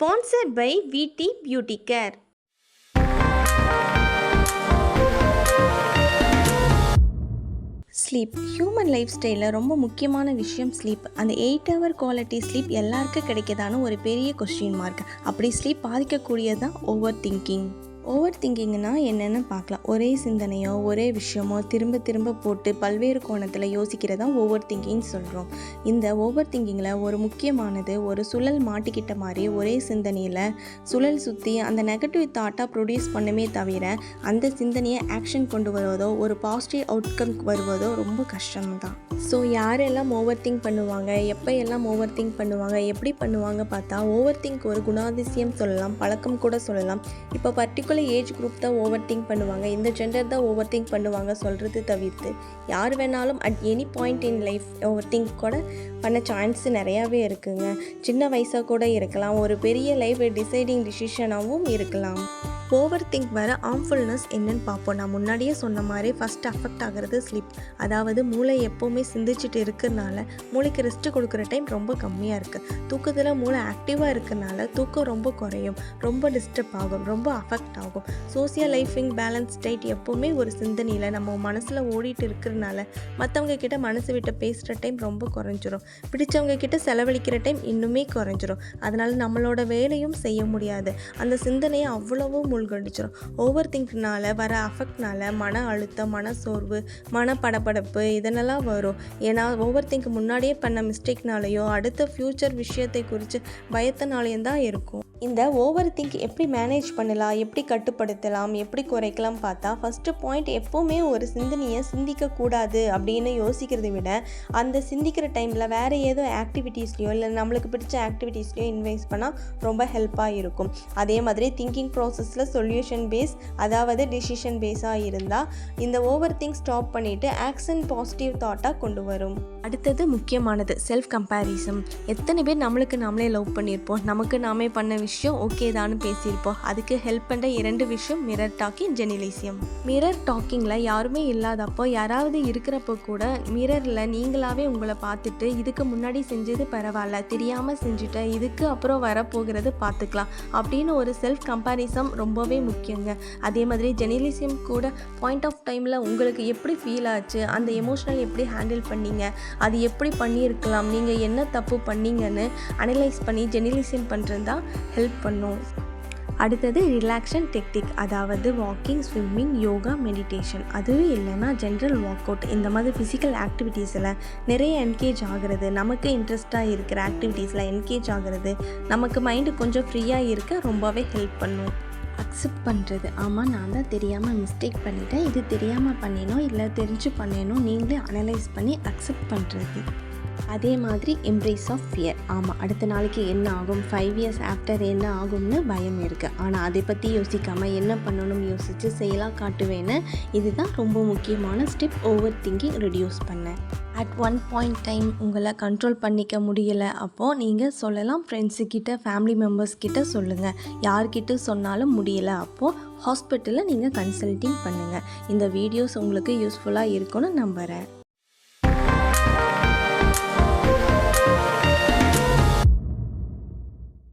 Sponsored by VD beauty care sleep human life ஸ்டைலில் ரொம்ப முக்கியமான விஷயம் ஸ்லீப் அந்த எயிட் ஹவர் குவாலிட்டி ஸ்லீப் எல்லாருக்கும் கிடைக்குதான்னு ஒரு பெரிய கொஸ்டின் மார்க் அப்படி ஸ்லீப் பாதிக்கக்கூடியது தான் ஓவர் திங்கிங் ஓவர் திங்கிங்னா என்னென்னு பார்க்கலாம். ஒரே சிந்தனையோ ஒரே விஷயமோ திரும்ப திரும்ப போட்டு பல்வேறு கோணத்தில் யோசிக்கிறதா ஓவர் திங்கிங் சொல்கிறோம் இந்த ஓவர் திங்கிங்கில் ஒரு முக்கியமானது ஒரு சுழல் மாட்டிக்கிட்ட மாதிரி ஒரே சிந்தனையில் சுழல் சுற்றி அந்த நெகட்டிவ் தாட்டாக ப்ரொடியூஸ் பண்ணுமே தவிர அந்த சிந்தனையை ஆக்ஷன் கொண்டு வருவதோ ஒரு பாசிட்டிவ் அவுட்கம் வருவதோ ரொம்ப கஷ்டம்தான். ஸோ யாரெல்லாம் ஓவர் திங்க் பண்ணுவாங்க எப்போ எல்லாம் ஓவர் திங்க் பண்ணுவாங்க எப்படி பண்ணுவாங்க பார்த்தா ஓவர் திங்க் ஒரு குணாதிசயம் சொல்லலாம் பழக்கம் கூட சொல்லலாம். இப்போ பர்டிகுலர் ஏஜ் குரூப் தான் ஓவர் திங்க் பண்ணுவாங்க. இந்த ஜெண்டர் தான் ஓவர் திங்க் பண்ணுவாங்க சொல்கிறது தவிர்த்து. யார் வேணாலும் at any point in life over think கூட பண்ண சான்ஸ் நிறையாவே இருக்குங்க. சின்ன வயசாக கூட இருக்கலாம். ஒரு பெரிய லைஃப் டிசைடிங் டிசிஷனாகவும் இருக்கலாம். ஓவர் திங்க் வர ஆர்ம்ஃபுல்னஸ் என்னன்னு பார்ப்போம். நான் முன்னாடியே சொன்ன மாதிரி ஃபஸ்ட் அஃபெக்ட் ஆகிறது ஸ்லீப் அதாவது மூளை எப்போவுமே சிந்திச்சுட்டு இருக்கிறனால மூளைக்கு ரெஸ்ட் கொடுக்குற டைம் ரொம்ப கம்மியாக இருக்குது தூக்கத்தில் மூளை ஆக்டிவாக இருக்கிறனால தூக்கம் ரொம்ப குறையும். ரொம்ப டிஸ்டர்ப் ஆகும். ரொம்ப அஃபெக்ட் ஆகும். சோசியல் லைஃபிங் பேலன்ஸ் டைட் எப்போவுமே ஒரு சிந்தனையில் நம்ம மனசில் ஓடிட்டு இருக்கிறனால மற்றவங்க கிட்ட மனசு விட்டு பேசுகிற டைம் ரொம்ப குறைஞ்சிரும். பிடிச்சவங்க கிட்ட செலவழிக்கிற டைம் இன்னுமே குறைஞ்சிரும். அதனால் நம்மளோட வேலையும் செய்ய முடியாது. அந்த சிந்தனையை அவ்வளவோ மூழ்கடிச்சிடும் ஓவர் திங்க்னால வர அஃபெக்ட்னால மன அழுத்தம் மன சோர்வு மன படபடப்பு இதனெல்லாம் வரும். ஏன்னா ஓவர் திங்க் முன்னாடியே பண்ண மிஸ்டேக்னாலேயோ அடுத்த ஃப்யூச்சர் விஷயத்தை குறித்து பயத்தினாலேயும் தான் இருக்கும். இந்த ஓவர் திங்க் எப்படி மேனேஜ் பண்ணலாம் எப்படி கட்டுப்படுத்தலாம் எப்படி குறைக்கலாம் பார்த்தா ஃபஸ்ட்டு பாயிண்ட் எப்போவுமே ஒரு சிந்தனையை சிந்திக்கக்கூடாது அப்படின்னு யோசிக்கிறதை விட அந்த சிந்திக்கிற டைமில் வேறு ஏதோ ஆக்டிவிட்டீஸ்லையோ இல்லை நம்மளுக்கு பிடிச்ச ஆக்டிவிட்டீஸ்லையோ இன்வெஸ்ட் பண்ணால் ரொம்ப ஹெல்ப்பாக இருக்கும். அதே மாதிரி திங்கிங் ப்ராசஸில் சொல்யூஷன் பேஸ் அதாவது டிசிஷன் பேஸாக இருந்தால் இந்த ஓவர் திங்க் ஸ்டாப் பண்ணிவிட்டு ஆக்ஷன் பாசிட்டிவ் தாட்டாக கொண்டு வரும். அடுத்தது முக்கியமானது செல்ஃப் கம்பேரிசம் எத்தனை பேர் நம்மளுக்கு நாமளே லவ் பண்ணியிருப்போம் நமக்கு நாமே பண்ண விஷயம் ஓகே தான்னு பேசியிருப்போம். அதுக்கு ஹெல்ப் பண்ணுற இரண்டு விஷயம் மிரர் டாக்கிங் ஜெனிலிசியம் மிரர் டாக்கிங்கில் யாருமே இல்லாதப்போ யாராவது இருக்கிறப்போ கூட மிரரில் நீங்களாவே உங்களை பார்த்துட்டு இதுக்கு முன்னாடி செஞ்சது பரவாயில்ல தெரியாமல் செஞ்சுட்டேன் இதுக்கு அப்புறம் வரப்போகிறது பார்த்துக்கலாம் அப்படின்னு ஒரு செல்ஃப் கம்பேரிசம் ரொம்பவே முக்கியங்க. அதே மாதிரி ஜெனிலிசியம் கூட பாயிண்ட் ஆஃப் டைமில் உங்களுக்கு எப்படி ஃபீல் ஆச்சு அந்த எமோஷனல் எப்படி ஹேண்டில் பண்ணீங்க அது எப்படி பண்ணியிருக்கலாம் நீங்கள் என்ன தப்பு பண்ணீங்கன்னு அனலைஸ் பண்ணி ஜெனிலிசியம் பண்ணுறது தான் ஹெல்ப் பண்ணும். அடுத்தது ரிலாக்ஷன் டெக்னிக் அதாவது வாக்கிங் ஸ்விம்மிங் யோகா மெடிடேஷன் அதுவும் இல்லைன்னா ஜென்ரல் ஒர்க் அவுட் இந்த மாதிரி ஃபிசிக்கல் ஆக்டிவிட்டீஸில் நிறைய என்கேஜ் ஆகிறது நமக்கு இன்ட்ரெஸ்ட்டாக இருக்கிற ஆக்டிவிட்டீஸில் என்கேஜ் ஆகிறது நமக்கு மைண்டு கொஞ்சம் ஃப்ரீயாக இருக்க ரொம்பவே ஹெல்ப் பண்ணும். அக்செப்ட் பண்ணுறது ஆமாம் நான் தான் தெரியாமல் மிஸ்டேக் பண்ணிட்டேன். இது தெரியாமல் பண்ணினோம் இல்லை தெரிஞ்சு பண்ணினோம் நீங்களே அனலைஸ் பண்ணி அக்செப்ட் பண்ணுறது அதே மாதிரி எம்ப்ரேஸ் ஆஃப் ஃபியர் ஆமாம் அடுத்த நாளைக்கு என்ன ஆகும்? ஃபைவ் இயர்ஸ் ஆஃப்டர் என்ன ஆகும்னு பயம் இருக்குது ஆனால் அதை பற்றி யோசிக்காமல் என்ன பண்ணணும் யோசித்து செயலாக காட்டுவேன்னு இதுதான் ரொம்ப முக்கியமான ஸ்டெப் ஓவர் திங்கிங் ரெடியூஸ் பண்ண. அட் ஒன் பாயிண்ட் டைம் உங்களை கண்ட்ரோல் பண்ணிக்க முடியலை. அப்போது நீங்கள் சொல்லலாம் ஃப்ரெண்ட்ஸுக்கிட்ட ஃபேமிலி மெம்பர்ஸ் கிட்ட சொல்லுங்கள் யார்கிட்ட சொன்னாலும் முடியலை. அப்போது ஹாஸ்பிட்டலில் நீங்கள் கன்சல்டிங் பண்ணுங்கள் இந்த வீடியோஸ் உங்களுக்கு யூஸ்ஃபுல்லாக இருக்கும்னு நம்புகிறேன்